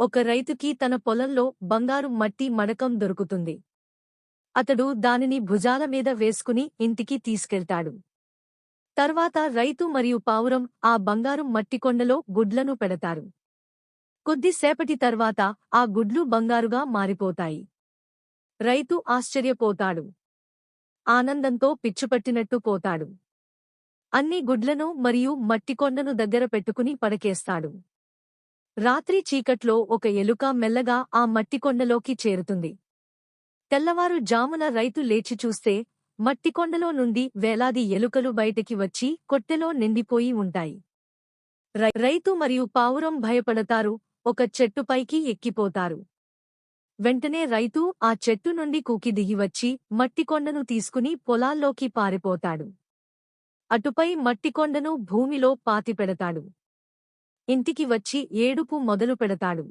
ఒక రైతుకి తన పొలంలో బంగారు మట్టి మడకం దొరుకుతుంది. అతడు దానిని భుజాల మీద వేసుకుని ఇంటికి తీసుకెళ్తాడు. తర్వాత రైతు మరియు పావురం ఆ బంగారు మట్టికొండలో గుడ్లను పెడతారు. కొద్దిసేపటి తర్వాత ఆ గుడ్లు బంగారుగా మారిపోతాయి. రైతు ఆశ్చర్యపోతాడు. ఆనందంతో పిచ్చుపట్టినట్టు పోతాడు. అన్ని గుడ్లను మరియు మట్టికొండను దగ్గర పెట్టుకుని పడకేస్తాడు. రాత్రి చీకట్లో ఒక ఎలుక మెల్లగా ఆ మట్టికొండలోకి చేరుతుంది. తెల్లవారు జామున రైతు లేచి చూస్తే మట్టికొండలో నుండి వేలాది ఎలుకలు బయటికి వచ్చి కొట్టెలో నిండిపోయి ఉంటాయి. రైతు మరియు పావురం భయపడతారు ఒక చెట్టుపైకి ఎక్కిపోతారు. వెంటనే రైతు ఆ చెట్టు నుండి కూకి దిగివచ్చి మట్టికొండను తీసుకుని పొలాల్లోకి పారిపోతాడు. అటుపై మట్టికొండను భూమిలో పాతిపెడతాడు. ఇంటికి వచ్చి ఏడుపు మొదలు పెడతాడు